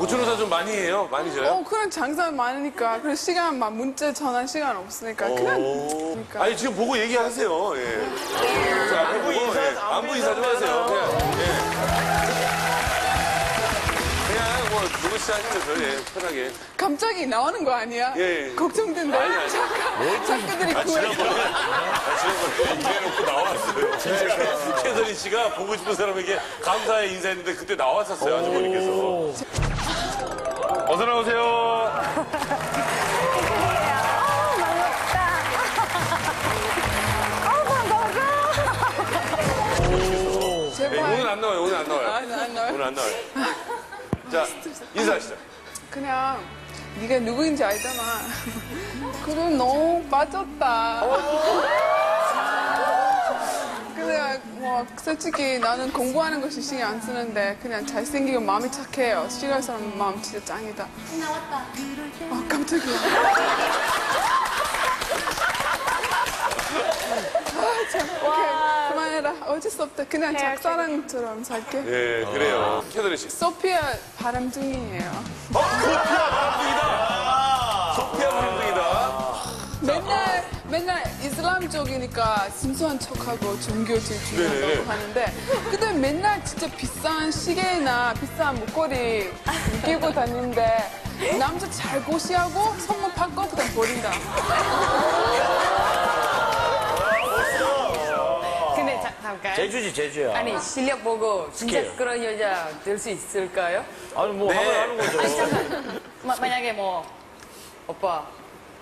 고추 농사 좀 많이 해요? 많이 져요? 어, 그런 장사 많으니까. 그리고 시간, 막 문자 전화 시간 없으니까. 그냥. 오. 그러니까. 아니 지금 보고 얘기하세요. 예. 자, 안부 인사, 안부 인사 좀 하세요. 그냥, 예. 그냥 뭐 누구시 하시면서 예, 편하게. 갑자기 나오는 거 아니야? 예, 예. 걱정된다. 잠깐. 작가들이 구해. 아, 지난번에 이래놓고 나왔어요. 진짜 최선희 씨가 보고 싶은 사람에게 감사의 인사했는데 그때 나왔었어요, 아주머니께서. 어서 나오세요. 네, 제발. 오늘 안 나와요, 오늘 안 나와요. 안, 안 나와요. 오늘 안 나와요. 자, 인사하시죠. 그냥 네가 누구인지 알잖아. 그래 너무 빠졌다. 그래 뭐 솔직히 나는 공부하는 것이 신경 안 쓰는데 그냥 잘생기고 마음이 착해요. 시골 사람 마음 진짜 짱이다. 나왔다. 아 깜짝이야. 아, 참, 오케이. 그만해라. 어쩔 수 없다. 그냥 작사랑처럼 살게. 예, 그래요. 최선희 씨. 소피아 바람둥이에요. 어, 소피아 바람둥이다. 소피아 바람둥이다. 맨날 맨날 이슬람 쪽이니까 순수한 척하고 종교질 네네. 중요하다고 하는데 근데 맨날 진짜 비싼 시계나 비싼 목걸이 끼고 다니는데 남자 잘 고시하고 선물 받고 그냥 버린다. 근데 자, 잠깐. 제주지 제주야. 아니 실력 보고 진짜 스킬. 그런 여자 될 수 있을까요? 아니 뭐 하면 하는 거죠. 마- 만약에 뭐 오빠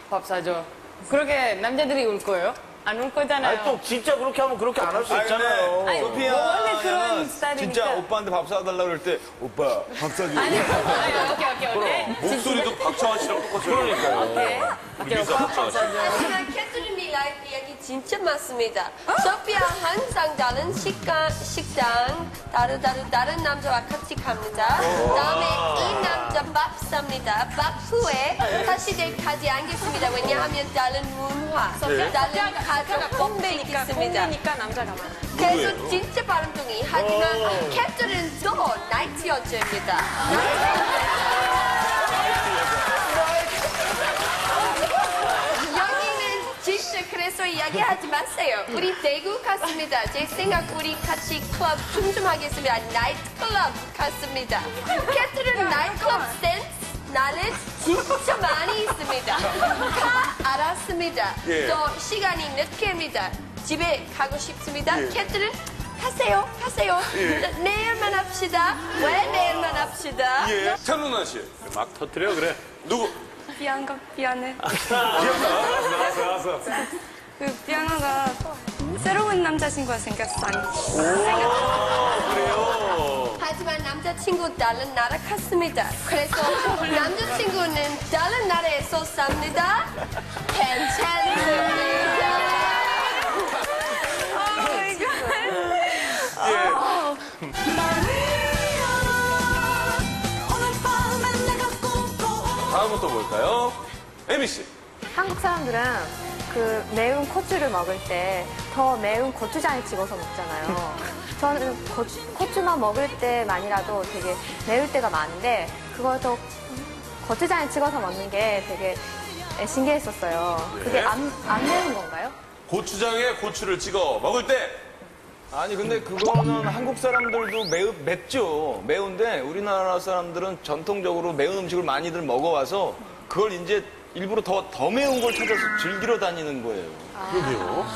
밥 사줘. 그렇게 남자들이 울 거예요? 안 울 거잖아요. 아니 또 진짜 그렇게 하면 그렇게 안 할 수 있잖아요. 아니, 뭐 원래 그런 스타일이니까. 진짜 오빠한테 밥 사달라고 그럴 때 오빠 밥 사줘. 아니, 아니 오케이 오케이 오케이. 목소리도 박정환 씨랑 똑같아요. 그러니까요. 오케이. 오케이 오빠 밥 사줘. 하지만 캐트린이 라이프 이야기 진짜 많습니다. 소피아 항상 다른 식당, 식당 다른 다른 다른 남자와 같이 갑니다. 다음에 이 남자 밥 삽니다. 밥 후에 다시 데이트하지 않겠습니다. 왜냐하면 다른 문화, 다른 가족 공백이 있습니다. 꽁이니까 남자가 많아. 그래서 진짜 바람둥이 하지만 캐트린 또 나이트 여자입니다. 여기는 그래서 이야기하지 마세요. 우리 대구 갔습니다. 제 생각 우리 같이 클럽 춤좀 하겠습니다. 나이트 클럽 갔습니다. 캐트린 나이트 클럽 센스 나는 진짜 많이 있습니다. 다 알았습니다. 예. 또 시간이 늦게입니다. 집에 가고 싶습니다. 캐트린 하세요, 하세요. 내일만 합시다. 왜 내일만 합시다? 예. 찬루나 씨. 막 터트려 그래. 누구? 비앙가 미안해. 알았어, 알았어. 그 비앙아가 새로운 남자친구가 생겼어. 하지만 남자친구 다른 나라 갔습니다. 그래서 남자친구는 다른 나라에서 삽니다. 괜찮습니다. 다음은 또 뭘까요? 에미 씨. 한국 사람들은 그 매운 고추를 먹을 때 더 매운 고추장에 찍어서 먹잖아요. 저는 고추, 고추만 먹을 때만이라도 되게 매울 때가 많은데 그걸 더 고추장에 찍어서 먹는 게 되게 신기했었어요. 그게 안, 안 매운 건가요? 고추장에 고추를 찍어 먹을 때 아니 근데 그거는 한국 사람들도 매우 맵죠. 매운데 우리나라 사람들은 전통적으로 매운 음식을 많이들 먹어와서 그걸 이제 일부러 더, 더 매운 걸 찾아서 즐기러 다니는 거예요.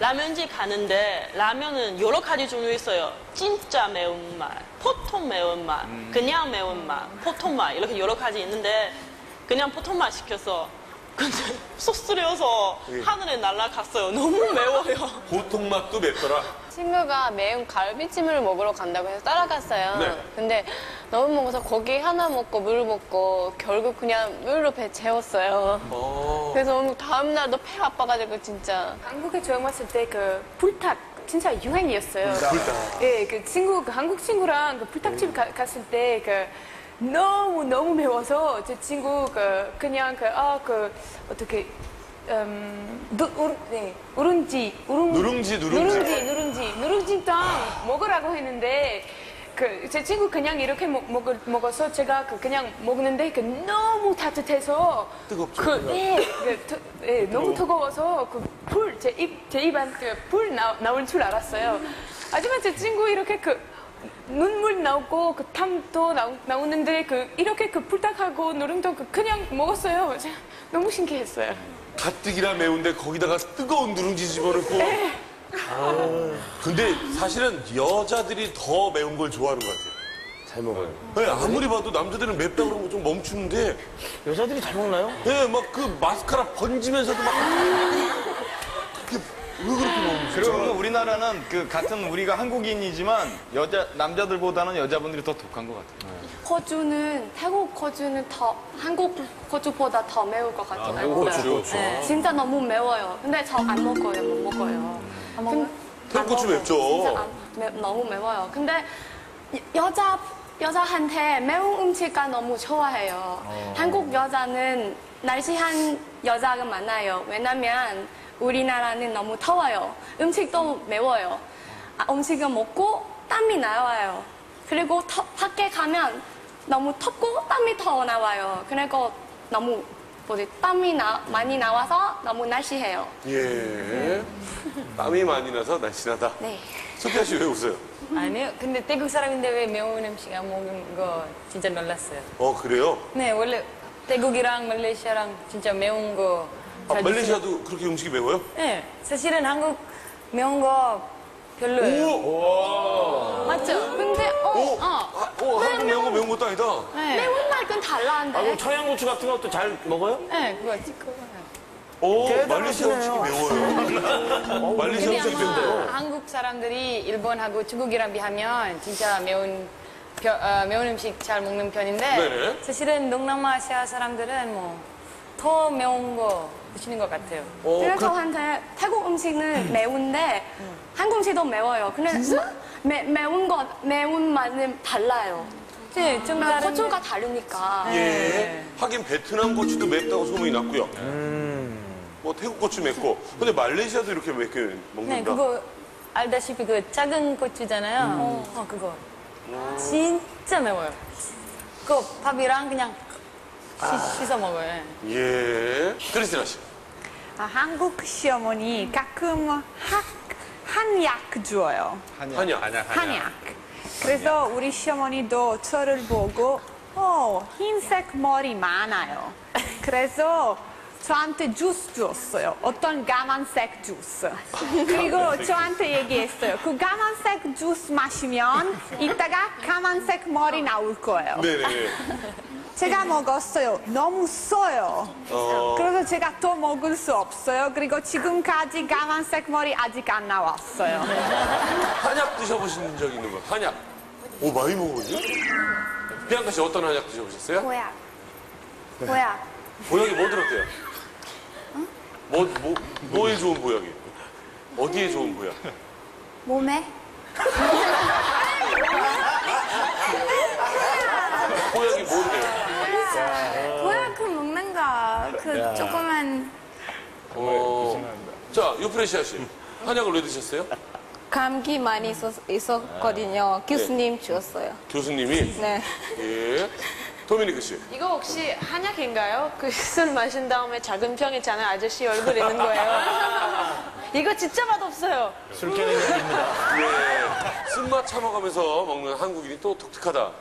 라면집 가는데 라면은 여러 가지 종류 있어요. 진짜 매운맛, 보통 매운맛, 그냥 매운맛, 보통맛 이렇게 여러 가지 있는데 그냥 보통맛 시켰어. 근데 소스려서 하늘에 날아갔어요. 너무 매워요. 보통 맛도 맵더라. 친구가 매운 갈비찜을 먹으러 간다고 해서 따라갔어요. 네. 근데 너무 먹어서 고기 하나 먹고 물 먹고 결국 그냥 물로 배 채웠어요. 그래서 오늘 다음날도 배 아파가지고 진짜. 한국에 처음 왔을 때 그 불닭 진짜 유행이었어요. 불닭. 예, 그 친구, 그 한국 친구랑 그 불닭집 가- 갔을 때 그 너무 너무 매워서 제 친구 그 그냥 그 아 그 어떻게 음, 누, 우, 네, 우룽지, 우룽, 누룽지, 누룽지. 누룽지, 누룽지, 누룽지탕 먹으라고 했는데 그 제 친구 그냥 이렇게 먹, 먹, 먹어서 제가 그 그냥 먹는데 그 너무 따뜻해서 뜨겁죠, 그. 예, 그, 트- 예, 너무 뜨거워서 그 불 제 입 제 입한테 불 나, 나올 줄 알았어요. 하지만 제 친구 이렇게 그 눈물 나오고 그 땀도 나오, 나오는데 그 이렇게 그 불닭하고 누룽도 그 그냥 먹었어요. 너무 신기했어요. 가뜩이나 매운데 거기다가 뜨거운 누룽지 집어넣고. 아, 근데 사실은 여자들이 더 매운 걸 좋아하는 것 같아요. 잘 먹어요. 네, 아무리 봐도 남자들은 맵다 그러면 좀 멈추는데, 여자들이 잘 먹나요? 네, 막 그 마스카라 번지면서도 막. 그게 왜 그렇게 먹는 그리고 거죠? 우리나라는 그 같은 우리가 한국인이지만 여자 남자들보다는 여자분들이 더 독한 것 같아요. 호주는 태국 호주는 더 한국 호주보다 더 매울 것 같아요. 태국 고추, 고추. 네, 진짜 너무 매워요. 근데 저 안 먹어요, 못 먹어요. 안 먹어요? 태국 고추 맵죠? 매- 너무 매워요. 근데 여- 여자 여자한테 매운 음식가 너무 좋아해요. 한국 여자는 날씬한 여자가 많아요. 왜냐면 우리나라는 너무 더워요. 음식도 매워요. 아, 음식을 먹고 땀이 나와요. 그리고 터- 밖에 가면 너무 덥고 땀이 더 나와요. 그리고 너무 뭐지 땀이 나, 많이 나와서 너무 날씬해요. 예. 땀이 많이 나서 날씬하다. 네. 소피아 씨 왜 웃어요? 아니요. 근데 태국 사람인데 왜 매운 음식 안 먹는 거 진짜 놀랐어요. 어, 그래요? 네, 원래 태국이랑 말레이시아랑 진짜 매운 거. 아, 잘 말레이시아도 그렇게 음식이 매워요? 네, 사실은 한국 매운 거 별로예요. 오! 맞죠? 근데 어, 오! 어. 아, 오, 한국 매운 거 매운 것도 아니다. 매운맛은 아, 달라는데. 그럼 청양고추 같은 것도 잘 먹어요? 네, 그거 찍고. 오, 말레이시아 음식이 매워요. 말레이시아 근데 음식이 아마 매워요. 한국 사람들이 일본하고 중국이랑 비하면 진짜 매운 벼- 어, 매운 음식 잘 먹는 편인데 네네. 사실은 동남아시아 사람들은 뭐 더 매운 거 드시는 것 같아요. 어, 그래서 그, 저한테 태국 음식은 매운데 한국 음식도 매워요. 근데 매, 매운 것 매운 맛은 달라요. 네, 좀 다른 고추가 다르니까. 예. 하긴 베트남 고추도 맵다고 소문이 났고요. 뭐 태국 고추 맵고. 근데 말레이시아도 이렇게 맵게 네, 먹는다. 그거 알다시피 그 작은 고추잖아요. 어, 그거 진짜 매워요. 그거 밥이랑 그냥 씻- 씻어 먹어요. 예. 크리스티나 씨. 아, 한국 시어머니 가끔 학, 한약 줘요. 한약. 한약. 그래서 우리 시어머니도 저를 보고 어, 흰색 머리 많아요. 그래서 저한테 주스 줬어요. 어떤 까만색 주스. 그리고 저한테 얘기했어요. 그 까만색 주스 마시면 이따가 까만색 머리 나올 거예요. 네네. 제가 먹었어요. 너무 써요. 어. 그래서 제가 또 먹을 수 없어요. 그리고 지금까지 까만색 머리 아직 안 나왔어요. 한약 드셔보신 적 있는 거? 한약. 오, 많이 먹어보죠? 비앙카 씨 어떤 한약 드셔보셨어요? 뭐야? 뭐야? 보약이 뭐 들었대요? 뭐, 뭐, 뭐에 좋은 보약이? 어디에 좋은 보약? 몸에? 보약이? 뭐야 그 먹는 거. 그 조그만 어. 자, 유프레시아 씨. 한약을 왜 드셨어요? 감기 많이 있었, 있었거든요. 교수님 주었어요. 교수님이? 네. 예. 도미니크 씨. 이거 혹시 한약인가요? 그 술 마신 다음에 작은 병 있잖아요. 아저씨 얼굴 있는 거예요. 이거 진짜 맛없어요. 술 깨는 얘기입니다. 예. 쓴맛 참아가면서 먹는 한국인이 또 독특하다.